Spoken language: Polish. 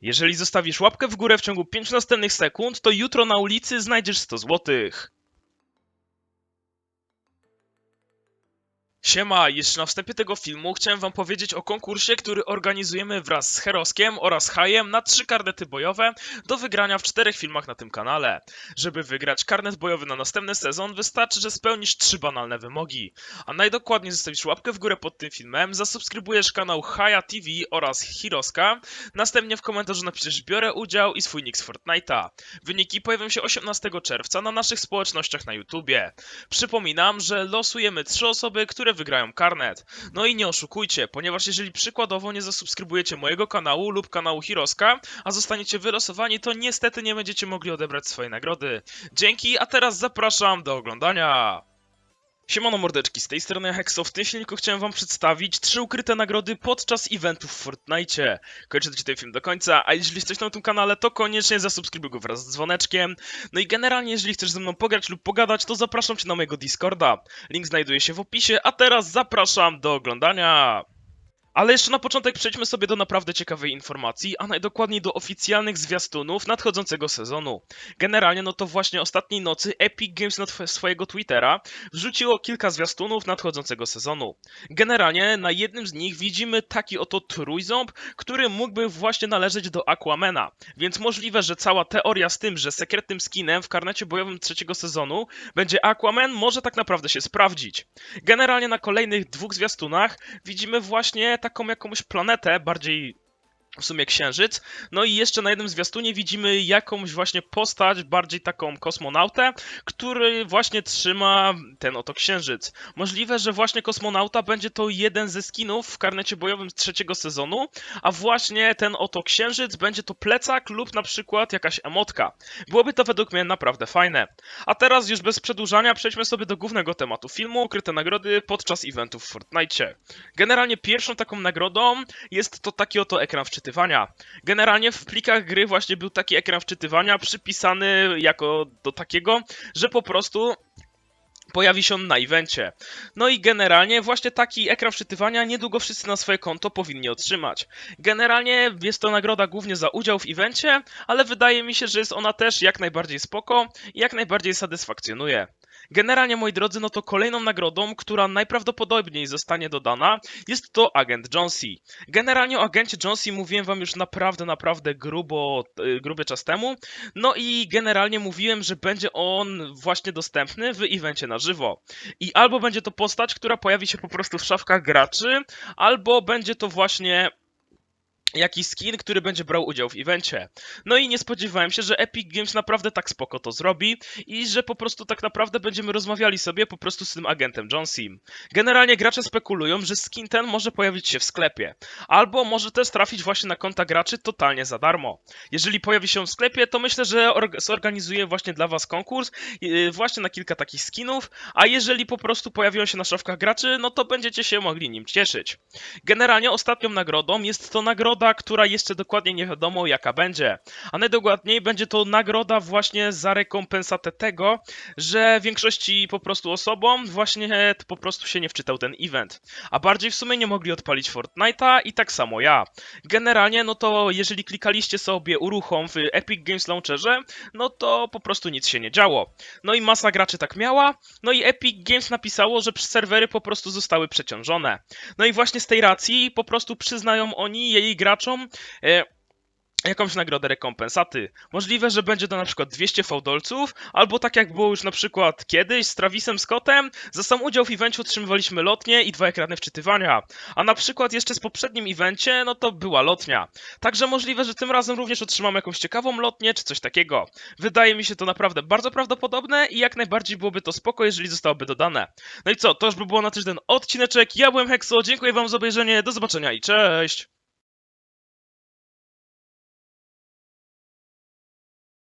Jeżeli zostawisz łapkę w górę w ciągu 5 następnych sekund, to jutro na ulicy znajdziesz 100 złotych. Siema, jeszcze na wstępie tego filmu chciałem wam powiedzieć o konkursie, który organizujemy wraz z Heroskiem oraz Hajem na trzy karnety bojowe do wygrania w czterech filmach na tym kanale. Żeby wygrać karnet bojowy na następny sezon wystarczy, że spełnisz trzy banalne wymogi. A najdokładniej zostawisz łapkę w górę pod tym filmem, zasubskrybujesz kanał Haja TV oraz Hiroska, następnie w komentarzu napiszesz biorę udział i swój nick z Fortnite'a. Wyniki pojawią się 18 czerwca na naszych społecznościach na YouTubie. Przypominam, że losujemy trzy osoby, które wygrają karnet. No i nie oszukujcie, ponieważ jeżeli przykładowo nie zasubskrybujecie mojego kanału lub kanału Hiroska, a zostaniecie wylosowani, to niestety nie będziecie mogli odebrać swojej nagrody. Dzięki, a teraz zapraszam do oglądania. Siemano mordeczki, z tej strony Hexo. W tym filmiku chciałem wam przedstawić trzy ukryte nagrody podczas eventów w Fortnite. Kończycie ten film do końca, a jeżeli jesteś na tym kanale, to koniecznie zasubskrybuj go wraz z dzwoneczkiem. No i generalnie, jeżeli chcesz ze mną pograć lub pogadać, to zapraszam cię na mojego Discorda. Link znajduje się w opisie, a teraz zapraszam do oglądania. Ale jeszcze na początek przejdźmy sobie do naprawdę ciekawej informacji, a najdokładniej do oficjalnych zwiastunów nadchodzącego sezonu. Generalnie, no to właśnie ostatniej nocy Epic Games na swojego Twittera wrzuciło kilka zwiastunów nadchodzącego sezonu. Generalnie na jednym z nich widzimy taki oto trójząb, który mógłby właśnie należeć do Aquamana, więc możliwe, że cała teoria z tym, że sekretnym skinem w karnecie bojowym trzeciego sezonu będzie Aquaman może tak naprawdę się sprawdzić. Generalnie na kolejnych dwóch zwiastunach widzimy właśnie taką jakąś planetę, bardziej w sumie księżyc. No i jeszcze na jednym zwiastunie widzimy jakąś właśnie postać, bardziej taką kosmonautę, który właśnie trzyma ten oto księżyc. Możliwe, że właśnie kosmonauta będzie to jeden ze skinów w karnecie bojowym z trzeciego sezonu, a właśnie ten oto księżyc będzie to plecak lub na przykład jakaś emotka. Byłoby to według mnie naprawdę fajne. A teraz już bez przedłużania przejdźmy sobie do głównego tematu filmu, ukryte nagrody podczas eventów w Fortnite. Generalnie pierwszą taką nagrodą jest to taki oto ekran wczytywania. Generalnie w plikach gry właśnie był taki ekran wczytywania przypisany jako do takiego, że po prostu pojawi się on na evencie. No i generalnie właśnie taki ekran wczytywania niedługo wszyscy na swoje konto powinni otrzymać. Generalnie jest to nagroda głównie za udział w evencie, ale wydaje mi się, że jest ona też jak najbardziej spoko i jak najbardziej satysfakcjonuje. Generalnie, moi drodzy, no to kolejną nagrodą, która najprawdopodobniej zostanie dodana, jest to agent Jonesy. Generalnie o agencie Jonesy mówiłem wam już naprawdę, naprawdę grubo, y, gruby czas temu. No i generalnie mówiłem, że będzie on właśnie dostępny w evencie na żywo. I albo będzie to postać, która pojawi się po prostu w szafkach graczy, albo będzie to właśnie jakiś skin, który będzie brał udział w evencie. No i nie spodziewałem się, że Epic Games naprawdę tak spoko to zrobi i że po prostu tak naprawdę będziemy rozmawiali sobie po prostu z tym agentem Jonesim. Generalnie gracze spekulują, że skin ten może pojawić się w sklepie, albo może też trafić właśnie na konta graczy totalnie za darmo. Jeżeli pojawi się w sklepie, to myślę, że org- zorganizuję właśnie dla was konkurs yy, właśnie na kilka takich skinów, a jeżeli po prostu pojawią się na szafkach graczy, no to będziecie się mogli nim cieszyć. Generalnie ostatnią nagrodą jest to nagroda, która jeszcze dokładnie nie wiadomo jaka będzie. A najdokładniej będzie to nagroda właśnie za rekompensatę tego, że większości po prostu osobom właśnie po prostu się nie wczytał ten event. A bardziej w sumie nie mogli odpalić Fortnite'a i tak samo ja. Generalnie no to jeżeli klikaliście sobie uruchom w Epic Games Launcherze, no to po prostu nic się nie działo. No i masa graczy tak miała, no i Epic Games napisało, że serwery po prostu zostały przeciążone. No i właśnie z tej racji po prostu przyznają oni jej graczom e, jakąś nagrodę rekompensaty. Możliwe, że będzie to na przykład 200 fałdolców, albo tak jak było już na przykład kiedyś z Travisem Scottem, za sam udział w evencie otrzymywaliśmy lotnię i dwa ekrany wczytywania. A na przykład jeszcze z poprzednim evencie, no to była lotnia. Także możliwe, że tym razem również otrzymamy jakąś ciekawą lotnię, czy coś takiego. Wydaje mi się to naprawdę bardzo prawdopodobne i jak najbardziej byłoby to spoko, jeżeli zostałoby dodane. No i co, to już by było na tyle ten odcineczek. Ja byłem Hexo, dziękuję wam za obejrzenie, do zobaczenia i cześć!